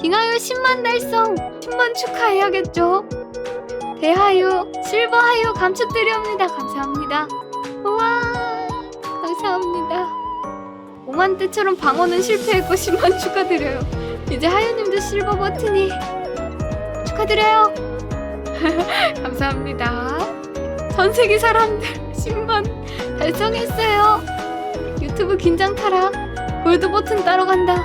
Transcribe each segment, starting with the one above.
빙하유 10만 달성 10만 축하해야겠죠? 대하유 실버하유 감축드립니다. 감사합니다. 우와 감사합니다. 5만 때처럼 방어는 실패했고 10만 축하드려요. 이제 하유님도 실버 버튼이 축하드려요. 감사합니다 전 세계 사람들 10만 달성했어요. 유튜브 긴장 타라 골드 버튼 따러 간다.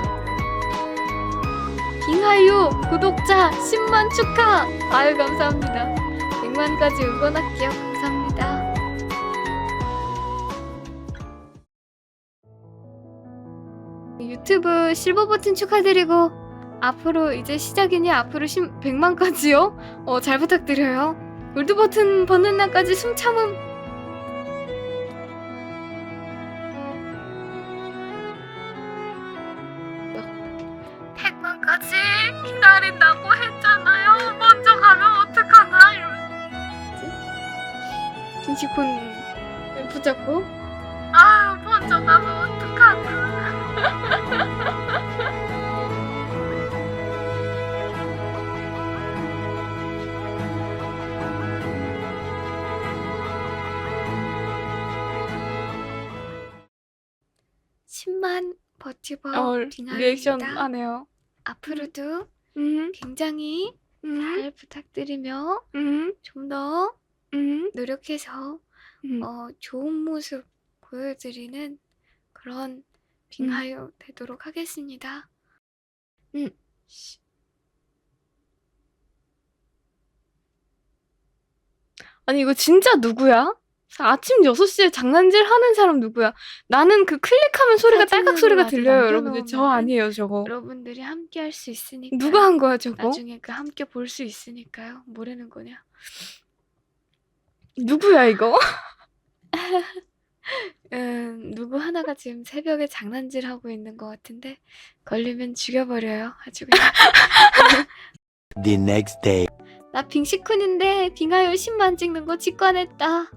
빙하유 구독자 10만 축하. 아유 감사합니다. 100만까지 응원할게요. 감사합니다. 유튜브 실버 버튼 축하드리고 앞으로 이제 시작이니 앞으로 10, 100만까지요? 어 잘 부탁드려요 골드 버튼 버는 날까지 숨 참음. 백만까지 기다린다고 했잖아요. 먼저 가면 어떡하나 이러면서. 빈시콘 붙잡고. 아 먼저 가면 버티버 어. 리액션 하네요. 앞으로도 음, 굉장히 음, 잘 부탁드리며 음, 좀 더 음, 노력해서 음. 어, 좋은 모습 보여드리는 그런 빙하유 되도록 하겠습니다. 음. 아니 이거 진짜 누구야? 아침 6시에 장난질 하는 사람 누구야? 나는 그 클릭하면 소리가 딸깍 소리가 들려요, 여러분들. 저 남겨놓으면은 아니에요, 저거. 여러분들이 함께 할 수 있으니까 누가 한 거야, 저거? 나중에 그 함께 볼 수 있으니까요. 뭐라는 거냐? 누구야, 이거? 음, 누구 하나가 지금 새벽에 장난질 하고 있는 것 같은데 걸리면 죽여버려요. 아주 그냥. The next day. 나 빙시쿤인데 빙하유 10만 찍는 거 직관했다.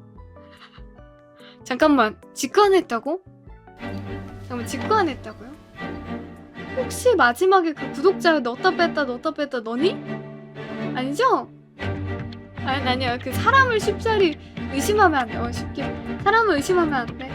잠깐만, 직관했다고? 잠깐만, 직관했다고요? 혹시 마지막에 그 구독자 넣었다 뺐다 넣었다 뺐다 너니? 아니죠? 아니 아니야 그 사람을 쉽사리 의심하면 안 돼. 어 쉽게 사람을 의심하면 안 돼.